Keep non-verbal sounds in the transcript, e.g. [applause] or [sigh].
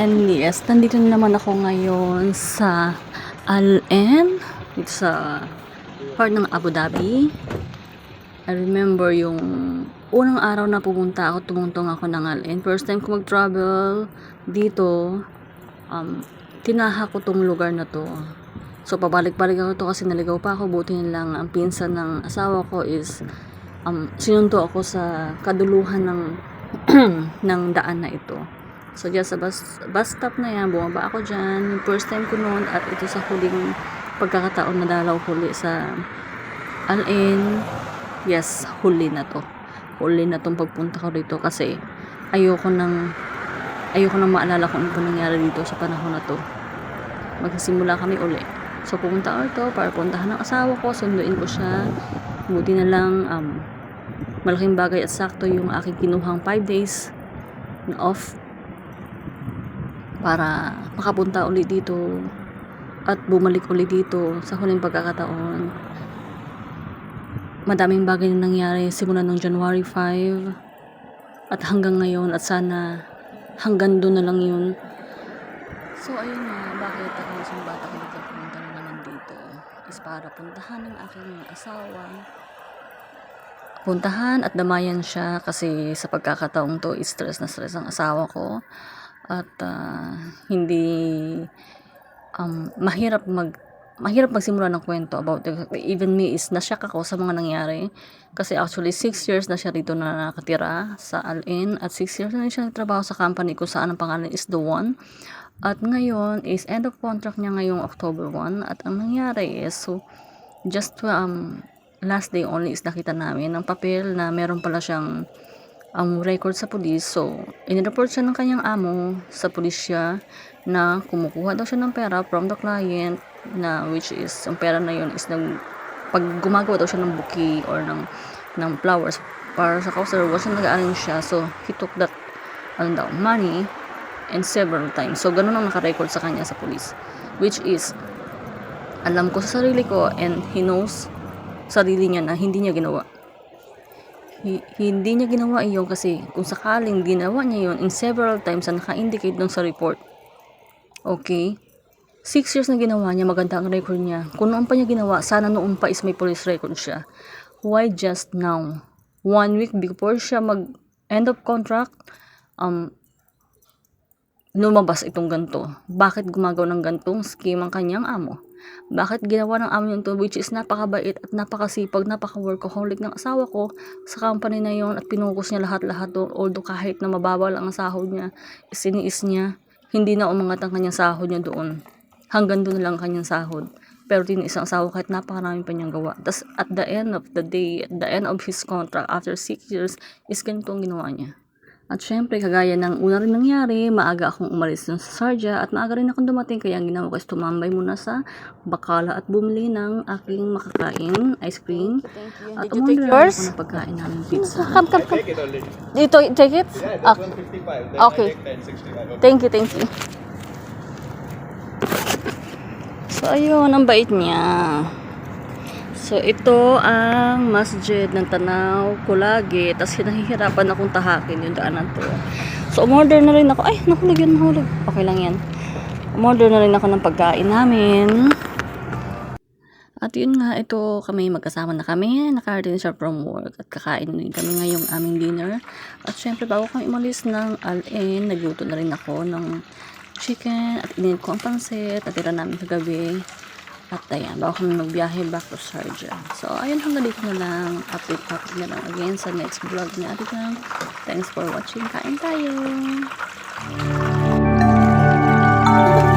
And yes, nandito na naman ako ngayon sa Al-En, dito sa part ng Abu Dhabi. I remember yung unang araw na pumunta ako, tumuntong ako ng Al-En. First time ko mag-travel dito, um, tinaha ko tong lugar na to. So, pabalik-balik ako to kasi naligaw pa ako. Buti lang, ang pinsan ng asawa ko is, um, sinunto ako sa kaduluhan ng, [clears throat] ng daan na ito. So, just sa bus, bus stop na yan, bumaba ako dyan. First time ko noon at ito sa huling pagkakataon na dalaw huli sa Al-In. Yes, huli na to. Huli na tong pagpunta ko dito kasi ayoko nang ayoko nang maalala kung ano nangyari dito sa panahon na to. Magsisimula kami uli. So, pumunta ako ito para puntahan ng asawa ko, sunduin ko siya. Buti na lang, um, malaking bagay at sakto yung aking kinuhang 5 days off para makapunta ulit dito at bumalik ulit dito sa huling pagkakataon. Madaming bagay na nangyari simula ng January 5 at hanggang ngayon at sana hanggang doon na lang yun. So ayun na, bakit ako isang bata ko nagkapunta na naman dito is para puntahan ng aking asawa puntahan at damayan siya kasi sa pagkakataong to stress na stress ang asawa ko at ah, hindi um, mahirap mag mahirap magsimula ng kwento about the, even me is nasyak ako sa mga nangyari. Kasi actually 6 years na siya dito na nakatira sa Al-In at 6 years na siya nagtrabaho sa company kung saan ang pangalan is The One. At ngayon is end of contract niya ngayong October 1 at ang nangyari is so just um, last day only is nakita namin. Ng papel na meron pala siyang ang record sa pulis. So, inireport siya ng kanyang amo sa pulisya na kumukuha daw siya ng pera from the client na which is, ang pera na yun is nag, pag gumagawa daw siya ng bouquet or ng, ng flowers para sa customer, was nag-arrange siya. So, he took that ano daw, money and several times. So, ganun ang nakarecord sa kanya sa pulis. Which is, alam ko sa sarili ko and he knows sarili niya na hindi niya ginawa. Hi- hindi niya ginawa iyon kasi kung sakaling ginawa niya yon in several times na naka-indicate doon sa report. Okay? Six years na ginawa niya, maganda ang record niya. Kung noon pa niya ginawa, sana noon pa is may police record siya. Why just now? One week before siya mag end of contract, um, lumabas itong ganto. Bakit gumagawa ng gantong scheme ang kanyang amo? Bakit ginawa ng amo niya to which is napakabait at napakasipag, napaka-workaholic ng asawa ko sa company na yon at pinukus niya lahat-lahat doon although kahit na mababa lang ang sahod niya, isiniis niya, hindi na umangat ang kanyang sahod niya doon. Hanggang doon lang ang kanyang sahod. Pero tiniis ang sahod kahit napakarami pa niyang gawa. Tapos at the end of the day, at the end of his contract, after 6 years, is ganito ang ginawa niya. At syempre, kagaya ng una rin nangyari, maaga akong umalis dun sa Sarja at maaga rin akong dumating kaya ang ginawa ko is tumambay muna sa Bakala at bumili ng aking makakain, ice cream. At Did you take umorder yours? ako ng pagkain namin pizza. Come, come, come. Take it already. Dito, take it? Yeah, Okay. this 155. Then Okay. I take 1065. Okay. Thank you, thank you. So, ayun, ang bait niya. So, ito ang masjid ng Tanaw, Kulagi. Tapos, hinahihirapan akong tahakin yung daanan to. So, umorder na rin ako. Ay, nahulog yun, nahulog. Okay lang yan. Umorder na rin ako ng pagkain namin. At yun nga, ito kami magkasama na kami. Nakarating siya from work at kakain din kami ngayong aming dinner. At syempre, bago kami umalis ng Al-In, nagluto na rin ako ng chicken at init ko ang pansit at tira namin kagabi. At ayan, baka kami magbiyahe back to Sharjah. So, ayun hanggang dito na lang. Update natin na lang again sa next vlog na natin. Thanks for watching. Kain tayo! Thank you.